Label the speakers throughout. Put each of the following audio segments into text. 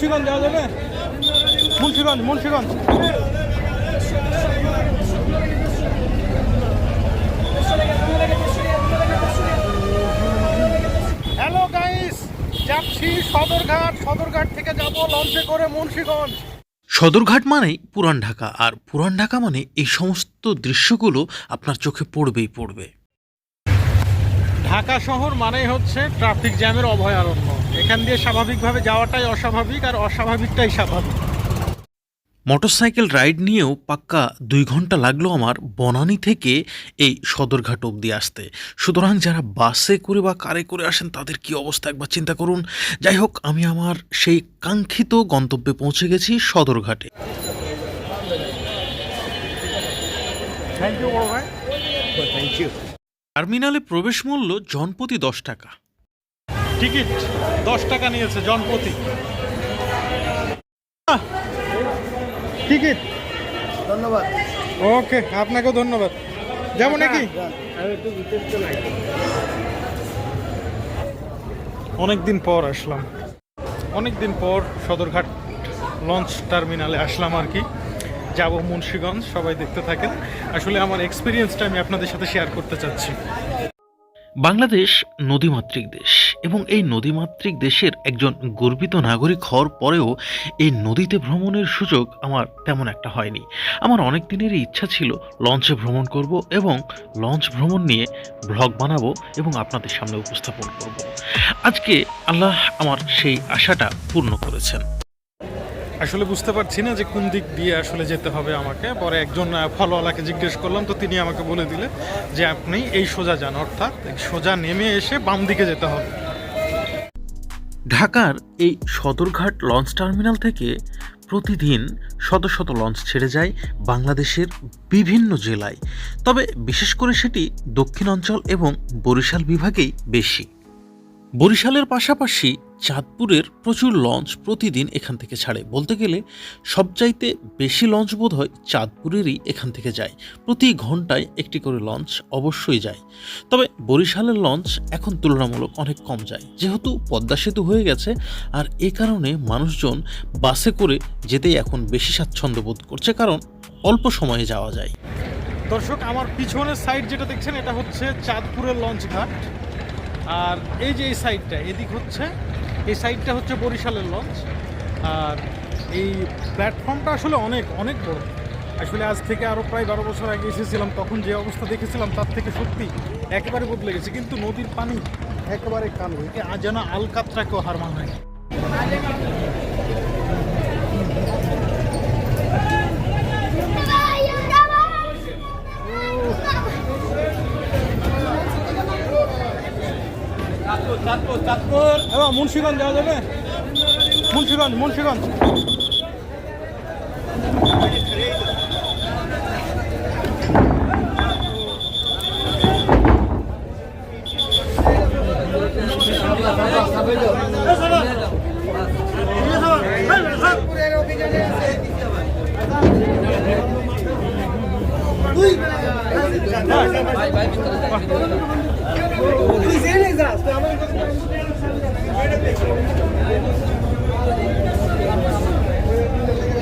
Speaker 1: মুন্সিগঞ্জ যাওয়া যাবে? Munshiganj Munshiganj. Hello guys যাচ্ছি সদরঘাট। সদরঘাট থেকে যাব লঞ্চে করে মুন্সিগঞ্জ।
Speaker 2: সদরঘাট মানেই পুরান ঢাকা আর পুরান ঢাকা মানে এই সমস্ত দৃশ্যগুলো আপনার চোখে পড়বেই পড়বে।
Speaker 1: ঢাকা শহর মানেই হচ্ছে ট্রাফিক জ্যামের অভয়ারণ্য। এখান দিয়ে স্বাভাবিকভাবে যাওয়াটাই অস্বাভাবিক আর অস্বাভাবিকটাই স্বাভাবিক।
Speaker 2: মোটরসাইকেল রাইড নিয়েও পাক্কা দুই ঘণ্টা লাগল আমার বনানী থেকে এই সদরঘাট অবধি আসতে। সুতরাং যারা বাসে করে বা কারে করে আসেন তাদের কি অবস্থা একবার চিন্তা করুন। যাই হোক আমি আমার সেই কাঙ্ক্ষিত গন্তব্যে পৌঁছে গেছি সদরঘাটে।
Speaker 1: থ্যাংক ইউ বড় ভাই।
Speaker 2: টার্মিনালে প্রবেশ মূল্য জনপ্রতি দশ টাকা।
Speaker 1: টিকিট দশ টাকা নিয়েছে জনপ্রতি। টিকিট।
Speaker 3: ধন্যবাদ।
Speaker 1: ওকে আপনাকেও ধন্যবাদ। যাব নাকি? অনেক দিন পর আসলাম। অনেক দিন পর সদরঘাট লঞ্চ টার্মিনালে আসলাম আর কি। যাব মুন্সীগঞ্জ সবাই দেখতে থাকেন। আসলে আমার এক্সপিরিয়েন্সটা আমি আপনাদের সাথে শেয়ার করতে চাচ্ছি।
Speaker 2: বাংলাদেশ নদীমাতৃক দেশ। এবং এই নদীমাতৃক দেশের একজন গর্বিত নাগরিক হওয়ার পরেও এই নদীতে ভ্রমণের সুযোগ আমার তেমন একটা হয়নি। আমার অনেক দিনেরই ইচ্ছা ছিল লঞ্চে ভ্রমণ করব এবং লঞ্চ ভ্রমণ নিয়ে ব্লগ বানাবো এবং আপনাদের সামনে উপস্থাপন করব। আজকে আল্লাহ আমার সেই আশাটা পূর্ণ করেছেন।
Speaker 1: আসলে বুঝতে পারছি না যে কোন দিক দিয়ে আসলে যেতে হবে আমাকে। পরে একজন ফলোওয়ালাকে জিজ্ঞেস করলাম, তো তিনি আমাকে বলে দিলে যে আপনি এই সোজা যান, অর্থাৎ সোজা নেমে এসে বাম দিকে যেতে হবে।
Speaker 2: ঢাকার এই সদরঘাট লঞ্চ টার্মিনাল থেকে প্রতিদিন শত শত লঞ্চ ছেড়ে যায় বাংলাদেশের বিভিন্ন জেলায়। তবে বিশেষ করে সেটি দক্ষিণ অঞ্চল এবং বরিশাল বিভাগেই বেশি। বরিশালের পাশাপাশি চাঁদপুরের প্রচুর লঞ্চ প্রতিদিন এখান থেকে ছাড়ে। বলতে গেলে, সবচাইতে বেশি লঞ্চ বোধ হয় চাঁদপুরেরই এখান থেকে যায়। প্রতি ঘন্টায় একটি করে লঞ্চ অবশ্যই যায়। তবে বরিশালের লঞ্চ এখন তুলনামূলক অনেক কম যায়। যেহেতু পদ্মা সেতু হয়ে গেছে, আর এ কারণে মানুষজন বাসে করে যেতেই এখন বেশি স্বাচ্ছন্দ্য বোধ করছে, কারণ অল্প সময়ে যাওয়া যায়।
Speaker 1: দর্শক, আমার পিছনের সাইড যেটা দেখছেন, এটা হচ্ছে চাঁদপুরের লঞ্চ ঘাট আর এই যে এই সাইডটা, এদিক হচ্ছে, এই সাইডটা হচ্ছে বরিশালের লঞ্চ। আর এই প্ল্যাটফর্মটা আসলে অনেক অনেক বড়। আসলে আজ থেকে আরও প্রায় বারো বছর আগে এসেছিলাম, তখন যে অবস্থা দেখেছিলাম, তার থেকে সত্যি একেবারে বদলে গেছে। কিন্তু নদীর পানি একেবারে কালো আজ যেন আলকাতরাকেও হার মানায়। এবার মুন্সিগঞ্জ যাওয়া যাবে? মুন্সিগঞ্জ মুন্সিগঞ্জ।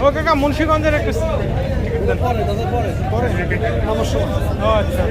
Speaker 1: ও কাকা মুন্সিগঞ্জের একটু টিকিট দেন পরে। নমস্কার ও আচ্ছা।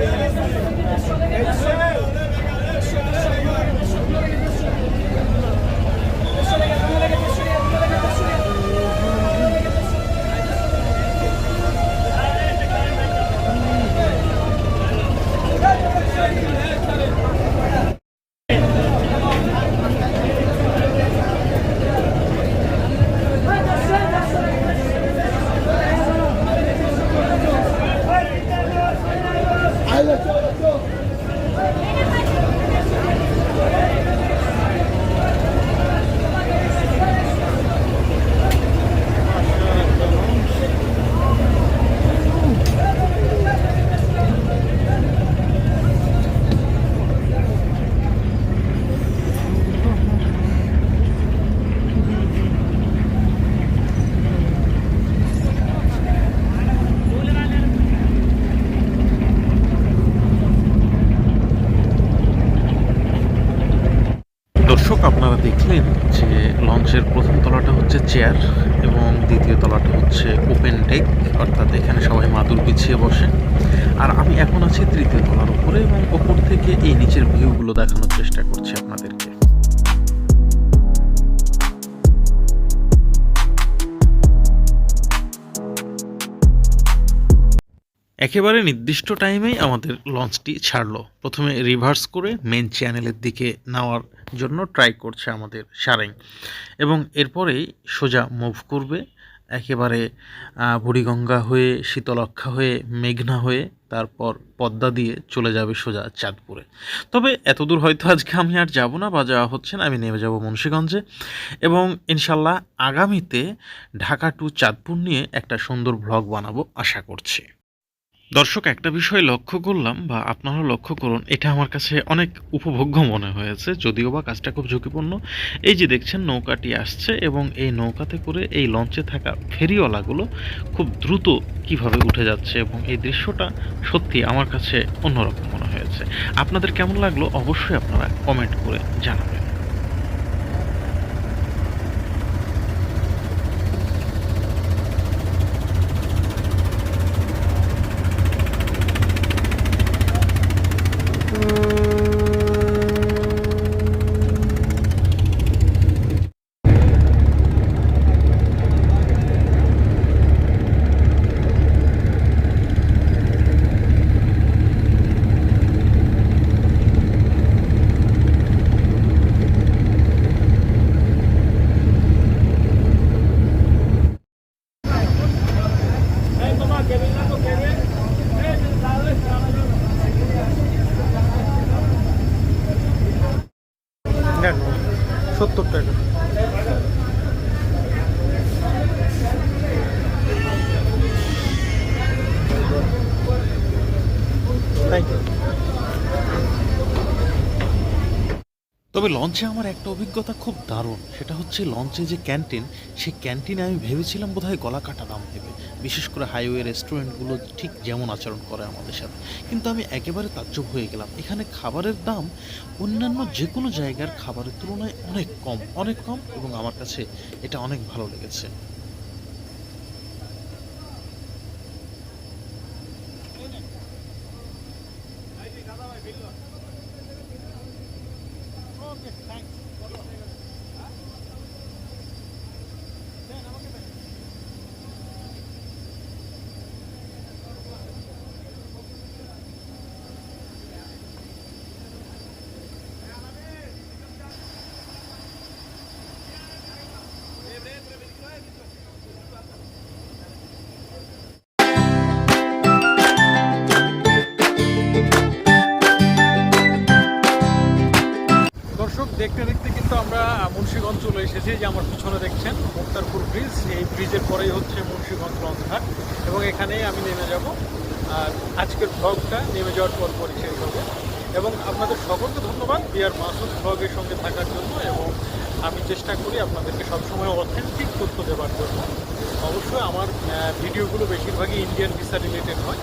Speaker 2: দেখলেন যে লঞ্চের প্রথম তলাটা হচ্ছে চেয়ার এবং দ্বিতীয় তলাটা হচ্ছে ওপেন ডেক অর্থাৎ এখানে সবাই মাদুর পিছিয়ে বসে আর আমি এখন আছি তৃতীয় তলার উপরে এবং ওপর থেকে এই নিচের ভিউগুলো দেখানোর চেষ্টা করছি আপনাদেরকে একেবারে নির্দিষ্ট টাইমেই আমাদের লঞ্চটি ছাড়লো। প্রথমে রিভার্স করে মেন চ্যানেলের দিকে নেওয়ার জন্য ট্রাই করছে আমাদের সারেং। এবং এরপরেই সোজা মুভ করবে, একেবারে বুড়িগঙ্গা হয়ে শীতলক্ষা হয়ে, মেঘনা হয়ে, তারপর পদ্মা দিয়ে চলে যাবে সোজা চাঁদপুরে। তবে এতদূর হয়তো আজকে আমি আর যাব না বা যাওয়া হচ্ছে না, আমি নেমে যাব মুন্সীগঞ্জে। এবং ইনশাল্লাহ আগামীতে ঢাকা টু চাঁদপুর নিয়ে একটা সুন্দর ব্লগ বানাবো আশা করছি। দর্শক, একটা বিষয় লক্ষ্য করলাম বা আপনারাও লক্ষ্য করুন, এটা আমার কাছে অনেক উপভোগ্য মনে হয়েছে, যদিও বা কাজটা খুব ঝুঁকিপূর্ণ। এই যে দেখছেন, নৌকাটি আসছে এবং এই নৌকাতে করে এই লঞ্চে থাকা ফেরিওয়ালাগুলো খুব দ্রুত কীভাবে উঠে যাচ্ছে এবং এই দৃশ্যটা সত্যি আমার কাছে অন্যরকম মনে হয়েছে। আপনাদের কেমন লাগল? অবশ্যই আপনারা কমেন্ট করে জানাবেন।
Speaker 1: থ্যাংক ইউ
Speaker 2: তবে লঞ্চে আমার একটা অভিজ্ঞতা খুব দারুণ। সেটা হচ্ছে লঞ্চে যে ক্যান্টিন সেই ক্যান্টিনে আমি ভেবেছিলাম বোধহয় গলা কাটা দাম দেবে বিশেষ করে হাইওয়ে রেস্টুরেন্টগুলো ঠিক যেমন আচরণ করে আমাদের সাথে। কিন্তু আমি একেবারে তাজ্জব হয়ে গেলাম। এখানে খাবারের দাম অন্যান্য যে কোনো জায়গার খাবারের তুলনায় অনেক কম অনেক কম এবং আমার কাছে এটা অনেক ভালো লেগেছে।
Speaker 1: দেখতে দেখতে কিন্তু আমরা মুন্সীগঞ্জ চলে এসেছি যে আমার পিছনে দেখছেন, মুক্তারপুর ব্রিজ এই ব্রিজের পরেই হচ্ছে মুন্সীগঞ্জ লঞ্চঘাট এবং এখানেই আমি নেমে যাব, আর আজকের ব্লগটা নেমে যাওয়ার পর শেষ হবে। এবং আপনাদের সকলকে ধন্যবাদ বিয়ার মাসুদ ব্লগের সঙ্গে থাকার জন্য, এবং আমি চেষ্টা করি আপনাদেরকে সবসময় অথেন্টিক তথ্য দেওয়ার জন্য। অবশ্যই আমার ভিডিওগুলো বেশিরভাগই ইন্ডিয়ান ভিসা রিলেটেড হয়।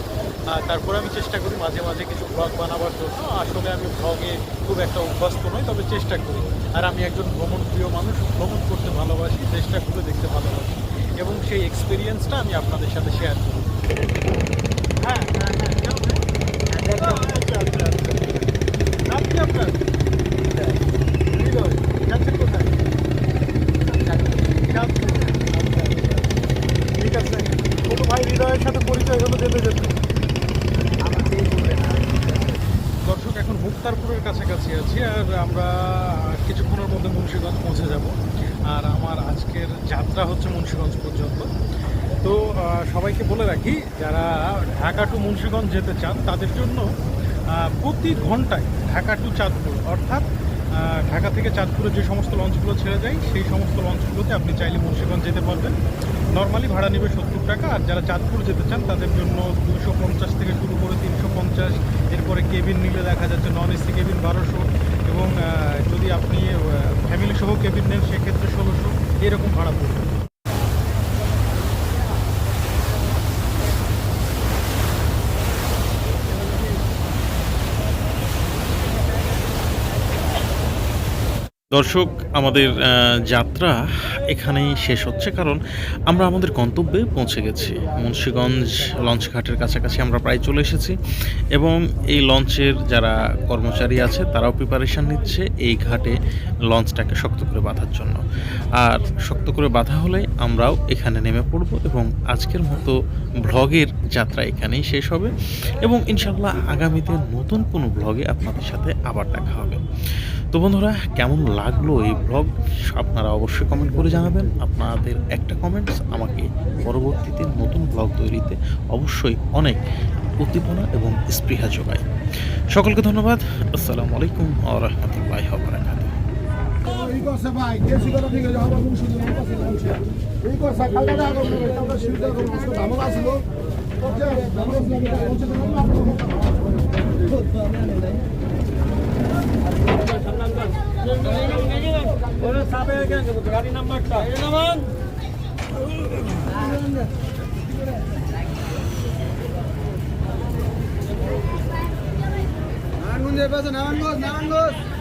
Speaker 1: তারপরে আমি চেষ্টা করি মাঝে মাঝে কিছু ব্লগ বানাবার জন্য। আসলে আমি ব্লগে খুব একটা অভ্যস্ত নই, তবে চেষ্টা করি। আর আমি একজন ভ্রমণ প্রিয় মানুষ, ভ্রমণ করতে ভালোবাসি, দেশটা ঘুরে দেখতে ভালোবাসি। এবং সেই এক্সপিরিয়েন্সটা আমি আপনাদের সাথে শেয়ার করি। হ্যাঁ হ্যাঁ হ্যাঁ যাও, হ্যাঁ। আচ্ছা, আচ্ছা, আচ্ছা। নাম কি আপনার হৃদয় যাচ্ছেন কোথায় চাঁদপুর। আচ্ছা, আচ্ছা। ঠিক আছে ছোট ভাই হৃদয়ের সাথে পরিচয় হলো যেতে যেতে দর্শক এখন মুক্তারপুরের কাছাকাছি আছি আর আমরা কিছুক্ষণের মধ্যে মুন্সিগঞ্জ পৌঁছে যাব আর আমার আজকের যাত্রা হচ্ছে মুন্সিগঞ্জ পর্যন্ত। তো সবাইকে বলে রাখি, যারা ঢাকা টু মুন্সিগঞ্জ যেতে চান, তাদের জন্য প্রতি ঘন্টায় ঢাকা টু চাঁদপুর, অর্থাৎ ঢাকা থেকে চাঁদপুরে যে সমস্ত লঞ্চগুলো ছেড়ে যায়, সেই সমস্ত লঞ্চগুলোতে আপনি চাইলে মুন্সিগঞ্জ যেতে পারবেন। নর্মালি ভাড়া নেবে সত্তর টাকা, আর যারা চাঁদপুর যেতে চান, তাদের জন্য দুশো পঞ্চাশ থেকে শুরু করে তিনশো পঞ্চাশ, এরপরে কেবিন নিলে দেখা যাচ্ছে নন এসি কেবিন বারোশো, এবং যদি আপনি ফ্যামিলি সহ কেবিন নেন, সেক্ষেত্রে ষোলোশো, এরকম ভাড়া পড়বে।
Speaker 2: দর্শক, আমাদের যাত্রা এখানেই শেষ হচ্ছে কারণ আমরা আমাদের গন্তব্যে পৌঁছে গেছি। মুন্সীগঞ্জ লঞ্চ ঘাটের কাছাকাছি আমরা প্রায় চলে এসেছি এবং এই লঞ্চের যারা কর্মচারী আছে, তারাও প্রিপারেশান নিচ্ছে এই ঘাটে লঞ্চটাকে শক্ত করে বাঁধার জন্য। আর শক্ত করে বাঁধা হলে আমরাও এখানে নেমে পড়ব এবং আজকের মতো ভ্লগের যাত্রা এখানেই শেষ হবে এবং ইনশাল্লাহ আগামীতে নতুন কোনো ভ্লগে আপনাদের সাথে আবার দেখা হবে। তো বন্ধুরা, কেমন লাগল এই ব্লগ আপনারা অবশ্যই কমেন্ট করে জানাবেন। আপনাদের একটা কমেন্টস আমাকে পরবর্তীতে নতুন ব্লগ তৈরিতে অবশ্যই অনেক উদ্দীপনা এবং স্পৃহা যোগায়। সকলকে ধন্যবাদ। আসসালামু আলাইকুম আ রহমতুল্লাহ
Speaker 3: এই নাম্বারটা পাশে নারায়ণগঞ্জ নারায়ণগঞ্জ।